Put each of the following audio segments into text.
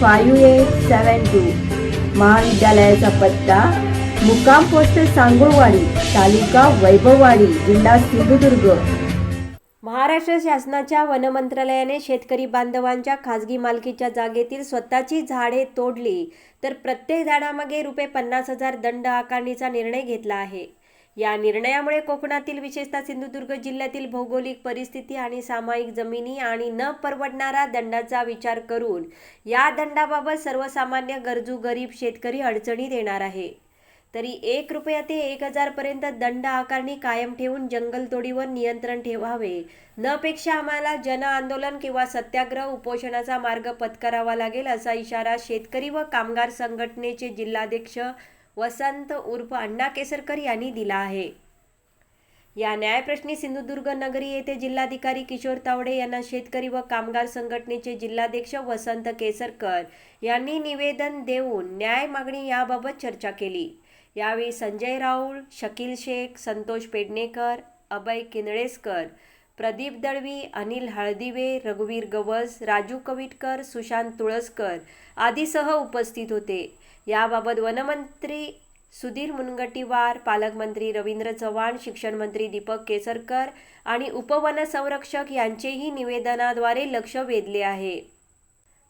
five eight seven two. महाविद्यालयाचा पत्ता मुक्काम पोस्ट सांगुळवाडी तालुका वैभववाडी जिल्हा सिंधुदुर्ग. महाराष्ट्र शासनाच्या वन मंत्रालयाने शेतकरी बांधवांच्या खाजगी मालकीच्या जागेतील स्वतःची झाडे तोडली तर प्रत्येक झाडामागे रुपये पन्नास हजार दंड आकारणीचा निर्णय घेतला आहे. या निर्णयामुळे कोकणातील विशेषतः सिंधुदुर्ग जिल्ह्यातील भौगोलिक परिस्थिती आणि सामायिक जमिनी आणि न परवडणारा दंडाचा विचार करून या दंडाबाबत सर्वसामान्य गरजू गरीब शेतकरी अडचणीत येणार आहे. तरी एक रुपया ते एक हजारपर्यंत दंड आकारणी कायम ठेवून जंगलतोडीवर नियंत्रण ठेवावे. न पेक्षा आम्हाला जन आंदोलन किंवा सत्याग्रह उपोषणाचा मार्ग पत्करावा लागेल असा इशारा शेतकरी व कामगार संघटनेचे जिल्हाध्यक्ष वसंत उर्फ अण्णा केसरकर यांनी दिला आहे. या न्यायप्रश्नी सिंधुदुर्ग नगरी येथे जिल्हाधिकारी किशोर तावडे यांना शेतकरी व कामगार संघटनेचे जिल्हाध्यक्ष वसंत केसरकर यांनी निवेदन देऊन न्याय मागणी याबाबत चर्चा केली. यावेळी संजय राऊळ शकील शेख संतोष पेडणेकर अभय किंदळेसकर प्रदीप दळवी अनिल हळदिवे रघुवीर गवस राजू कविटकर सुशांत तुळसकर आदीसह उपस्थित होते. याबाबत वनमंत्री सुधीर मुनगटीवार पालकमंत्री रवींद्र चव्हाण शिक्षण मंत्री दीपक केसरकर आणि उपवनसंरक्षक यांचेही निवेदनाद्वारे लक्ष वेधले आहे.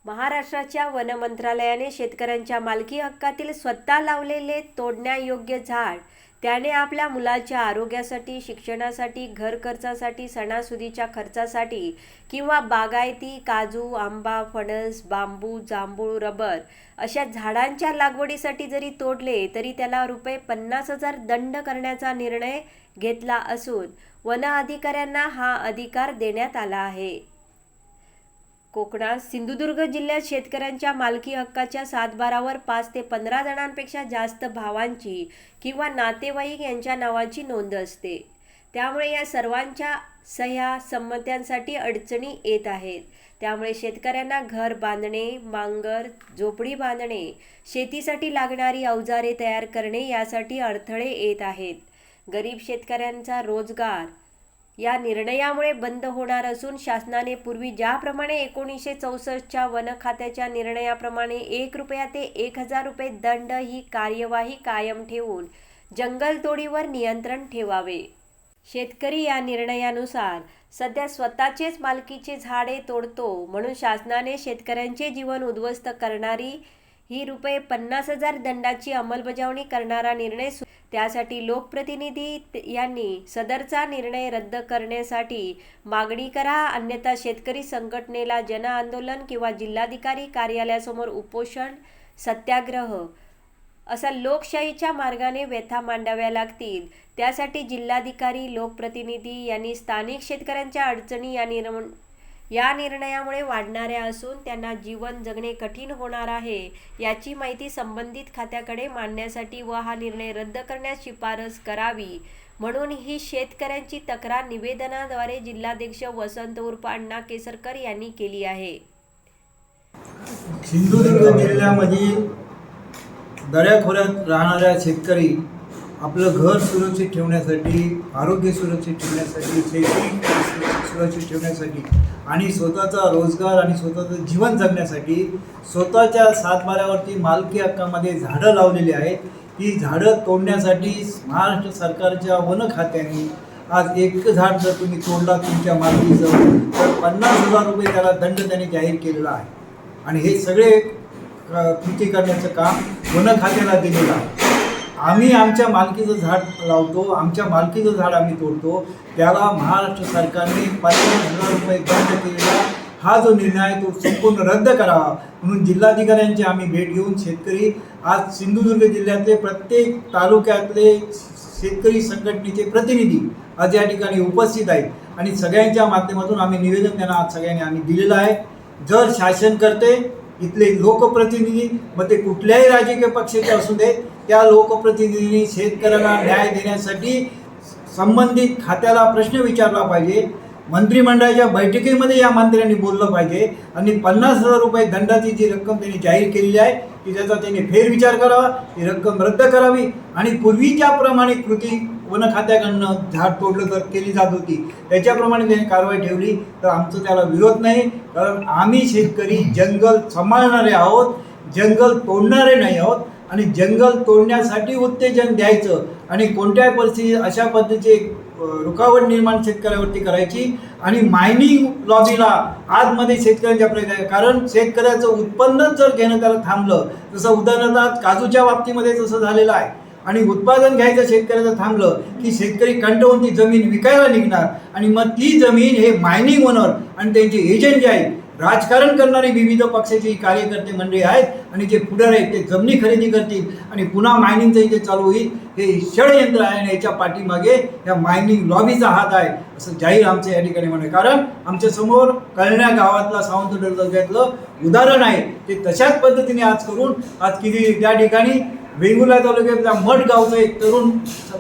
महाराष्ट्राच्या वन मंत्रालयाने शेतकऱ्यांच्या मालकी हक्कातील स्वतः लावलेले तोडण्यायोग्य झाड त्याने आपल्या मुलाच्या आरोग्यासाठी शिक्षणासाठी घर खर्चासाठी सणासुदीच्या खर्चासाठी किंवा बागायती काजू आंबा फणस बांबू जांभूळ रबर अशा झाडांच्या लागवडीसाठी जरी तोडले तरी त्याला रुपये पन्नास हजार दंड करण्याचा निर्णय घेतला असून वन अधिकाऱ्यांना हा अधिकार देण्यात आला आहे. कोकणात सिंधुदुर्ग जिल्ह्यात शेतकऱ्यांच्या मालकी हक्काच्या सातबारावर पाच ते पंधरा जणांपेक्षा जास्त भावांची किंवा नातेवाईक यांच्या नावाची नोंद असते. त्यामुळे या सर्वांच्या सह्या संमत्यांसाठी अडचणी येत आहेत. त्यामुळे शेतकऱ्यांना घर बांधणे मांगर झोपडी बांधणे शेतीसाठी लागणारी अवजारे तयार करणे यासाठी अडथळे येत आहेत. गरीब शेतकऱ्यांचा रोजगार या निर्णयामुळे बंद होणार असून शासनाने पूर्वी ज्याप्रमाणे एकोणीसशे चौसष्टच्या वन खात्याच्या निर्णयाप्रमाणे एक रुपया ते एक हजार रुपये दंड ही कार्यवाही कायम ठेवून जंगलतोडीवर नियंत्रण ठेवावे. शेतकरी या निर्णयानुसार सध्या स्वतःचेच मालकीचे झाडे तोडतो म्हणून शासनाने शेतकऱ्यांचे जीवन उद्ध्वस्त करणारी ही रुपये पन्नास हजार दंडाची अंमलबजावणी करणारा निर्णय सु- त्यासाठी लोकप्रतिनिधी यांनी सदरचा निर्णय रद्द करण्यासाठी मागणी करा. अन्यथा शेतकरी संघटनेला जनआंदोलन किंवा जिल्हाधिकारी कार्यालयासमोर उपोषण सत्याग्रह असा लोकशाहीच्या मार्गाने व्यथा मांडाव्या लागतील. त्यासाठी जिल्हाधिकारी लोकप्रतिनिधी यांनी स्थानिक शेतकऱ्यांच्या अडचणी या निर्म या निर्णयामुळे वाढणाऱ्या असून त्यांना जीवन जगणे कठीण होणार आहे याची माहिती संबंधित खात्याकडे मांडण्यासाठी व हा निर्णय रद्द करण्यास शिफारस करावी. म्हणून ही शेतकऱ्यांची तक्रार निवेदनाद्वारे जिल्हाध्यक्ष वसंत उर्फ अण्णा केसरकर यांनी केली आहे. सिंधुदुर्ग जिल्ह्यामध्ये दऱ्याखोऱ्यात राहणाऱ्या शेतकरी आपलं घर सुरक्षित ठेवण्यासाठी आरोग्य सुरक्षित ठेवण्यासाठी शेती सुरक्षित ठेवण्यासाठी आणि स्वतःचा रोजगार आणि स्वतःचं जीवन जगण्यासाठी स्वतःच्या सातबाऱ्यावरती मालकी हक्कामध्ये झाडं लावलेली आहेत. ही झाडं तोडण्यासाठी महाराष्ट्र सरकारच्या वन खात्याने आज एक झाड जर तुम्ही तोडला तुमच्या मालकीचं तर पन्नास हजार रुपये त्याला दंड त्याने जाहीर केलेला आहे. आणि हे सगळे कृती करण्याचं काम वन खात्याला दिलेलं आहे. आम्ही आमच्या मालकीचं झाड लावतो आमच्या मालकीचं झाड आम्ही तोडतो. त्याला महाराष्ट्र सरकारने पन्नास हजार रुपये दंड केलेला हा जो निर्णय आहे तो संपूर्ण रद्द करावा. म्हणून जिल्हाधिकाऱ्यांची आम्ही भेट घेऊन शेतकरी आज सिंधुदुर्ग जिल्ह्यातले प्रत्येक तालुक्यातले शेतकरी संघटनेचे प्रतिनिधी आज या ठिकाणी उपस्थित आहेत. आणि सगळ्यांच्या माध्यमातून आम्ही निवेदन त्यांना आज सगळ्यांनी आम्ही दिलेलं आहे. जर शासन करते इथले लोकप्रतिनिधी मग ते कुठल्याही राजकीय पक्षाचे असू देत त्या लोकप्रतिनिधींनी शेतकऱ्याला न्याय देण्यासाठी संबंधित खात्याला प्रश्न विचारला पाहिजे. मंत्रिमंडळाच्या बैठकीमध्ये या मंत्र्यांनी बोललं पाहिजे. आणि पन्नास हजार रुपये दंडाची जी रक्कम त्यांनी जाहीर केलेली आहे की त्याचा त्यांनी फेरविचार करावा ती रक्कम रद्द करावी. आणि पूर्वीच्या प्रमाणे कृती वन खात्याकडनं झाड तोडलं तर केली जात होती. त्याच्याप्रमाणे त्यांनी कारवाई ठेवली. तर आमचं त्याला विरोध नाही. कारण आम्ही शेतकरी जंगल सांभाळणारे आहोत जंगल तोडणारे नाही आहोत आणि जंगल तोडण्यासाठी उत्तेजन द्यायचं आणि कोणत्याही परिस्थितीत अशा पद्धतीचे रुकावट निर्माण शेतकऱ्यावरती करायची आणि मायनिंग लॉबीला आतमध्ये शेतकऱ्यांच्या प्रयत्न आहे कारण शेतकऱ्याचं उत्पन्नच जर घेणं त्याला थांबलं जसं उदाहरणार्थ काजूच्या बाबतीमध्ये जसं झालेलं आहे. आणि उत्पादन घ्यायचं शेतकऱ्याचं थांबलं की शेतकरी कंटाळून ती जमीन विकायला निघणार. आणि मग ती जमीन हे मायनिंग ओनर आणि त्यांचे एजंट जे आहेत राजकारण करणारे विविध पक्षाचे कार्यकर्ते मंडळी आहेत आणि जे पुढार आहेत ते जमिनी खरेदी करतील. आणि पुन्हा मायनिंगचं इथे चालू होईल. हे षडयंत्र आहे आणि याच्या पाठीमागे या मायनिंग लॉबीचा हात आहे असं जाहीर आमचं या ठिकाणी म्हणे कारण आमच्यासमोर कळण्या गावातला सावंत तालुक्यातलं उदाहरण आहे. ते तशाच पद्धतीने आज करून आज किती त्या ठिकाणी वेंगुर्ला तालुक्यातल्या मठ गावचा एक तरुण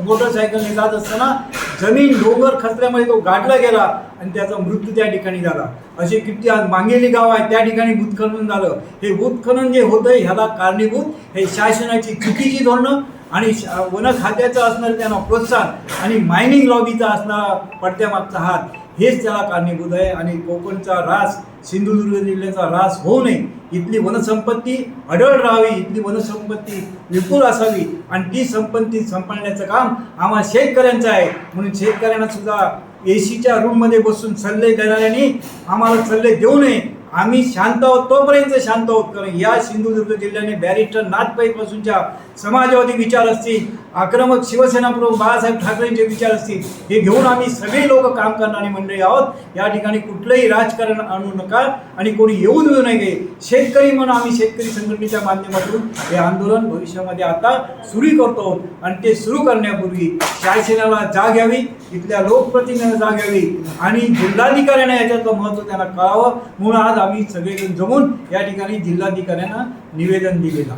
मोटरसायकलने जात असताना जमीन डोंगर खचल्यामुळे तो गाठला गेला आणि त्याचा मृत्यू त्या ठिकाणी झाला. असे किती आज मांगेली गाव आहे. त्या ठिकाणी भूतखनन झालं. हे भूतखनन जे होतं ह्याला कारणीभूत. हे शासनाची चुकीची धोरणं आणि शा- वन खात्याचं असणारं त्यांना प्रोत्साहन आणि मायनिंग लॉबीचा असणारा पडद्यामागचा हात हेच त्याला कारणीभूत आहे. आणि कोकणचा रास सिंधुदुर्ग जिल्ह्याचा रास होऊ नये. इथली वनसंपत्ती अडळ राहावी इथली वनसंपत्ती विपुल असावी आणि ती संपत्ती संपवण्याचं काम आम्हा शेतकऱ्यांचं आहे. म्हणून शेतकऱ्यांना सुद्धा ए सीच्या रूममध्ये बसून सल्ले देणाऱ्यांनी आम्हाला सल्ले देऊ नये. आम्ही शांत आहोत तोपर्यंत शांत आहोत. कारण या सिंधुदुर्ग जिल्ह्याने बॅरिस्टर नाथपाईपासूनच्या समाजवादी विचार असतील आक्रमक शिवसेना प्रमुख बाळासाहेब ठाकरेंचे विचार असतील हे घेऊन आम्ही सगळे लोक काम करणारी मंडळी आहोत. या ठिकाणी कुठलंही राजकारण आणू नका आणि कोणी येऊ देऊ नये. शेतकरी म्हणून आम्ही शेतकरी संघटनेच्या माध्यमातून हे आंदोलन भविष्यामध्ये आता सुरू करतो आणि ते सुरू करण्यापूर्वी शासनाला जाग घ्यावी इथल्या लोकप्रतिनिधींना जाग घ्यावी आणि जिल्हाधिकाऱ्यांना याच्यातलं महत्त्व त्यांना कळावं. म्हणून आज आम्ही सगळेजण जमून या ठिकाणी जिल्हाधिकाऱ्यांना निवेदन दिलेलं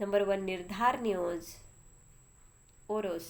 number one Nirdhar news Oros.